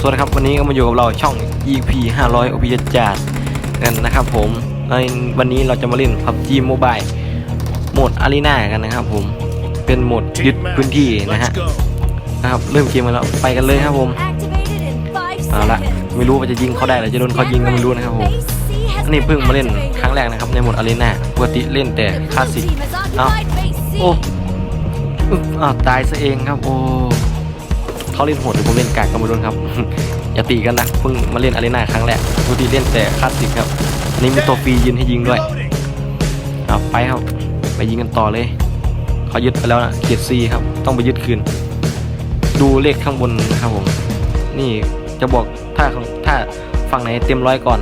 สวัสดีครับวันนี้ก็มาอยู่กับเราช่อง EP 500 OP จัดกันนะครับผมในวันนี้เราจะมาเล่น PUBG Mobile โหมด Arena กันนะครับผมเป็นโหมดยึดพื้นที่นะฮะนะครับเริ่มเกมกันแล้วไปกันเลยครับผมเอาละไม่รู้ว่าจะยิงเขาได้หรือจะโดนเขายิงก็ไม่รู้นะครับผมอันนี้เพิ่งมาเล่นครั้งแรกนะครับในโหมด Arena ปกติเล่นแต่คลาสสิกเอ้าโอ้อึ๊บอ้าวตายซะเองครับโอ้ เขาเล่นโหดหรือผมเล่นกากก็ไม่รู้ครับ อย่าตีกันนะเพิ่งมาเล่นอารีนาครั้งแรกปกติเล่นแต่คลาสสิกครับนนี้มีตัวฟรียืนให้ยิงด้วยเอาไปครับไปยิงกันต่อเลยเขายึดไปแล้วนะเกียรซีครับ ต้องไปยึดคืน ดูเลขข้างบนนะครับผม นี่จะบอกถ้าถ้าฝั่งไหนเต็มร้อยก่อน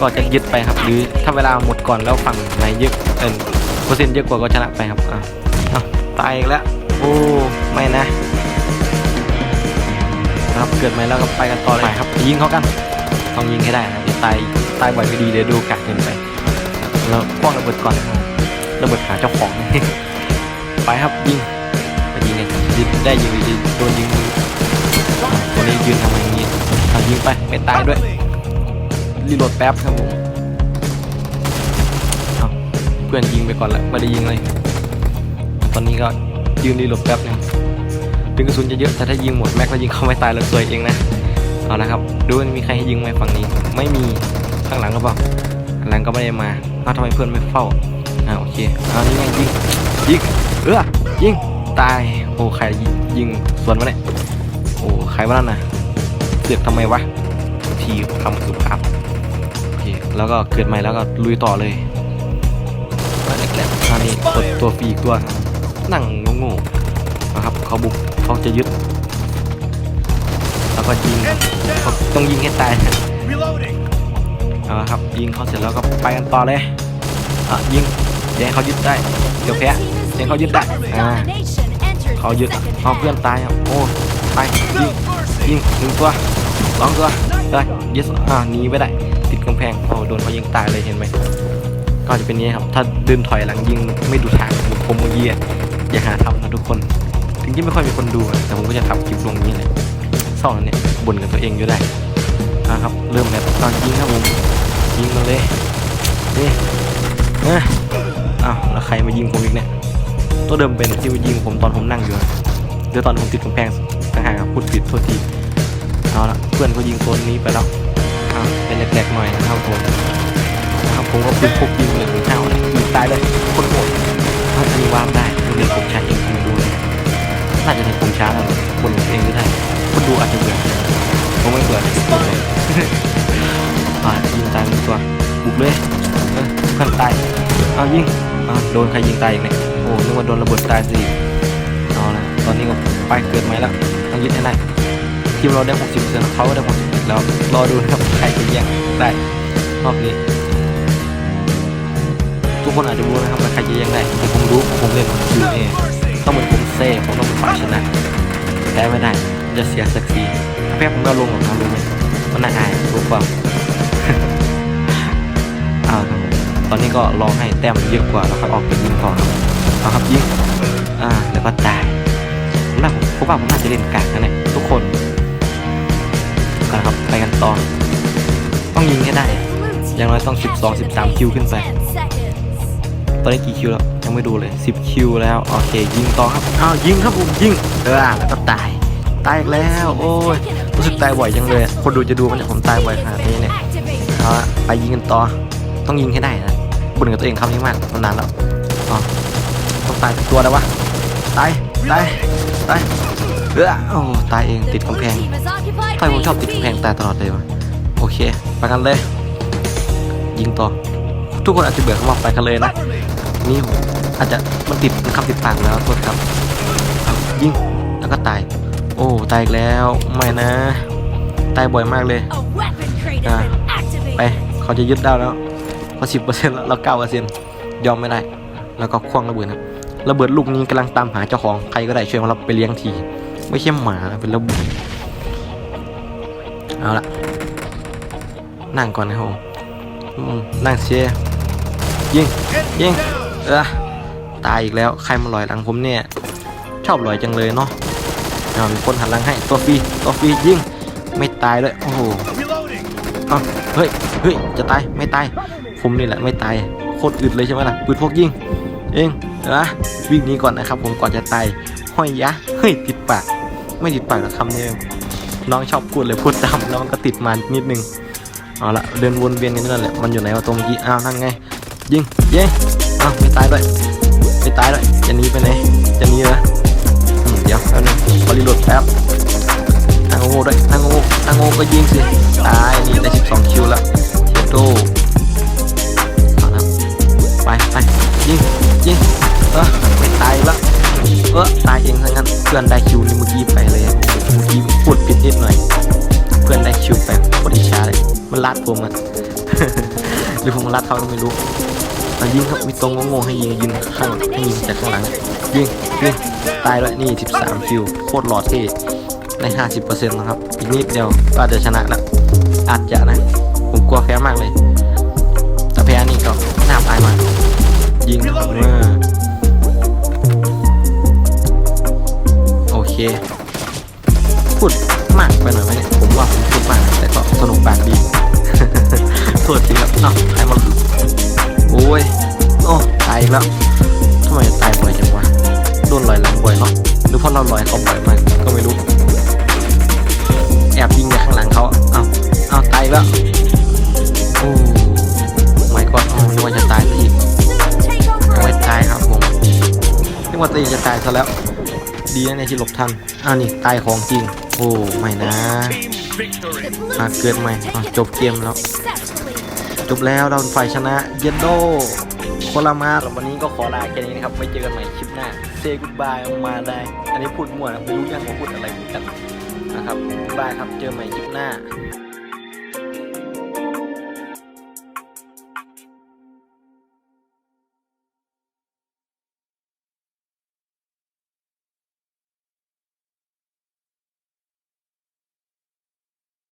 ก็จะยึดไปครับ หรือถ้าเวลาหมดก่อนแล้วฝั่งไหนเยอะเออเปอร์เซ็นต์เยอะกว่าก็ชนะไปครับอะอะตายอีกแล้วโอ้ไม่นะ ครับ เกิดใหม่แล้วก็ไปกันต่อเลยครับยิงเขากันต้องยิงให้ได้นะอย่าตายตายบ่อยไม่ดีเดี๋ยวดูกักเกินไปครับแล้วคว้างระเบิดก่อนนะครับระเบิดหาเจ้าของไปครับยิงไปยิงกันยิงได้ยิงดีโดนยิงตัวนี้ยืนทำไมอย่างงี้เอายิงไปไม่ตายด้วยรีโหลดแป๊บครับผมเอาเพื่อนยิงไปก่อนแล้วไม่ได้ยิงเลย ตอนนี้ก็ยืนรีโหลดแป๊บหนึง ถึงกระสุนจะเยอะแต่ถ้ายิงหมดแม็กแล้วยิงเข้าไม่ตายเราซวยเองนะเอาละครับดูว่ามีใครให้ยิงไหมฝั่งนี้ ไม่มีข้างหลังหรือเปล่าข้างหลังก็ไม่ได้มาอ้าวทำไมเพื่อนไม่เฝ้าอ่าโอเคเอานี่ไงยิงยิงเออยิงตายโอ้ใครยิงสวนมาเนี่ยโอ้ใครวะนั่นน่ะเสือกทำไมวะทีคำสุภาพโอเคแล้วก็เกิดใหม่แล้วก็ลุยต่อเลยมาแรกๆครานี้ตัวตัวฟรีอีกตัวนั่งโง่ๆนะครับเขาบุก เขาจะยึดแล้วก็ยิงต้องยิงให้ตายเอาละครับยิงเขาเสร็จแล้วก็ไปกันต่อเลยอะยิงอย่าให้เขายึดได้เดี๋ยวแพ้เดี๋ยวเขายึดได้อ่าเขายึดเอาเพื่อนตายครับโอ้ไปยิงยิงหนึ่งตัวสองตัวได้ยิสอ่าหนีไม่ได้ติดกำแพงโอ้โดนเขายิงตายเลยเห็นไหมก็จะเป็นอย่างนี้ครับถ้าเดินถอยหลังยิงไม่ดูทางเหมือนผมเมื่อกี้อย่าหาทำนะทุกคน ถึงที่ไม่ค่อยมีคนดูแต่ผมก็จะทำคลิปลงนี้เลยเศร้าเนี่ยบ่นกับตัวเองอยู่ได้นะครับ เริ่มแบบตอนยิงครับผมยิงมาเลยนี่นะอ้าวแล้วใครมายิงผมอีกเนี่ยตัวเดิมเป็นที่มายิงผมตอนผมนั่งอยู่เดี๋ยวตอนผมติดกำแพงต่างหากพูดผิดโทษทีเอาละเพื่อนก็ยิงตัวนี้ไปแล้วอ้าวเป็นแหลกๆหน่อยนะครับผมนะครับผมก็ปืนพกยิงเลยถึงเท่าเลยยิงตายเลยคนโหดถ้าจะมีวาร์ปได้มันเลยผมช้าเองไม่รู้เลย ช้าแล้วคนเองก็ได้คนดูอาจจะเบื่อผมไม่เบื่อเลยอ่ายิงตายหนึ่งตัวบุกเลยเออเพื่อนตายเอายิงเอาโดนใครยิงตายอีกเนี่ยโอ้นึกว่าโดนระเบิดตายสิเอาละตอนนี้ก็ไปเกิดใหมแล้วต้องยึดให้ได้ทีมเราได้60เปอร์เซ็นต์เขาได้60แล้วรอดูนะครับใครจะแย่งได้รอบนี้ทุกคนอาจจะรู้นะครับว่าใครจะแย่งได้แต่ผมรู้ผมเล่นอยู่เองต้องเหมือนผม เซ่ผมต้องเป็นฝ่ายชนะแพ้ไม่ได้จะเสียศักดิ์ศรีถ้าแพ้ผมก็ลงหรอกนะรู้ไหมมันน่าอายรู้เปล่าเอาครับตอนนี้ก็รอให้แต้มเยอะกว่าแล้วค่อยออกไปยิงก่อนครับเอาครับยิงอ่าแล้วก็ตายผมน่าผมว่าผมน่าจะเล่นกากนะเนี่ยทุกคนเอาละครับไปกันต่อต้องยิงให้ได้ อย่างน้อยต้อง 12 13 คิวขึ้นไป ตอนนี้กี่คิวแล้วยังไม่ดูเลย 10 คิวแล้ว โอเค ยิงต่อครับ อ้าว ยิงครับผมยิง เออแล้วก็ตาย ตายอีกแล้ว โอ้ย รู้สึกตายบ่อยจังเลย คนดูจะดูมันจะผมตายบ่อยขนาดนี้เนี่ยเอาละไปยิงกันต่อ ต้องยิงให้ได้นะบ่นกับตัวเองคำนี้มากมานานแล้วอ๋อต้องตายตัวแล้ววะ ตาย ตาย ตาย เออโอ้ตายเองติดกำแพงทำไมผมชอบติดกำแพงตายตลอดเลยวะ โอเค ไปกันเลย ยิงต่อ ทุกคนอาจจะเบื่อคำว่าไปกันเลยนะ นี่ผมอาจจะมันติดมันคำติดปากแล้วโทษครับเอายิงแล้วก็ตาย โอ้ตายอีกแล้วไม่นะ ตายบ่อยมากเลยอ่าไปเขาจะยึดได้แล้วเขาสิบเปอร์เซ็นต์แล้วเราเก้าเปอร์เซ็นต์ยอมไม่ได้ แล้วก็คว้างระเบิดครับระเบิดลูกนี้กำลังตามหาเจ้าของใครก็ได้ช่วยมารับไปเลี้ยงที ไม่ใช่หมาเป็นระเบิดเอาละนั่งก่อนนะครับผมอืมนั่งเชียร์ยิงยิง เออตายอีกแล้วใครมาลอยหลังผมเนี่ย ชอบลอยจังเลยเนาะเอามีคนหันหลังให้ตัวฟรีตัวฟรียิงไม่ตายเลยโอ้โหเฮ้ยเฮ้ยจะตายไม่ตาย ผมนี่แหละไม่ตายโคตรอึดเลยใช่ไหมล่ะปืนพวกยิงเองนะวิ่งนี้ก่อนนะครับ ผมก่อนจะตายห้อยยะเฮ้ยติดปากไม่ติดปากกับคำนี้น้องชอบพูดเลยพูดตามแล้วมันก็ติดมานิดนึงเอาละเดินวนเวียนกันนั่นแหละมันอยู่ไหนวะตรงเมื่อกี้อ้าวนั่นไงยิงเยิง อ้าวไม่ตายด้วยไม่ตายด้วยจะหนีไปไหนจะหนีเหรออืมเดี๋ยวแป๊บนึงขอรีโหลดแป๊บทางโง่ด้วยทางโง่ทางโง่ก็ยิงสิตายนี่ได้ 12 คิวแล้วเชโดไปไปยิงยิงเออไม่ตายแล้วเออตายเองทั้งนั้นเพื่อนได้คิวนี่เมื่อกี้ไปเลยเมื่อกี้พูดผิดนิดหน่อยเพื่อนได้คิวไปโคตรอิจฉาเลยมันลาดผมอะหรือผมลาดเขาก็ไม่รู้ มายิงครับมีตรงโง่ๆให้ยิงยิงข้างให้ยิงจากข้างหลังยิงยิงตายแล้วนี่ 13 คิวโคตรหล่อเท่ใน50%นะครับอีกนิดเดียวก็อาจจะชนะแล้วอาจจะนะ ผมกลัวแพ้มากเลย แต่แพ้นี่ก็น่าอายมากยิงครับเมื่อโอเค พูดมากไปหน่อยไหมผมว่าผมพูดมากแต่ก็สนุกปากดีโทษทีครับเอ้าใครมาโอ้ยโอีกแล้วทำไมตายบ่อยจังวะโดนลอยหลังบ่อยเนาะหรือเพราะเราลอยเขาบ่อยมากก็ไม่รู้ แอบยิงจากข้างหลังเขาเอ้าเอ้าตายแล้วโอ้ไม่ก็อ๋อนึกว่าจะตายซะอีกไม่ตายครับผมนึกว่าตัวเองจะตายซะแล้วดีนะเนี่ยที่หลบทันอ่านี่ตายของจริง โอ้ไม่นะ Team victory. อะเกิดใหม่จบเกมแล้ว จบแล้วเราฝ่ายชนะเยนโด คนลามาสวันนี้ก็ขอลาแค่นี้นะครับไว้เจอกันใหม่คลิปหน้า เซกุดบายออกมาได้ อันนี้พูดมั่วนะไม่รู้ยังว่าพูดอะไรกันนะครับบายครับ เจอกันใหม่คลิปหน้า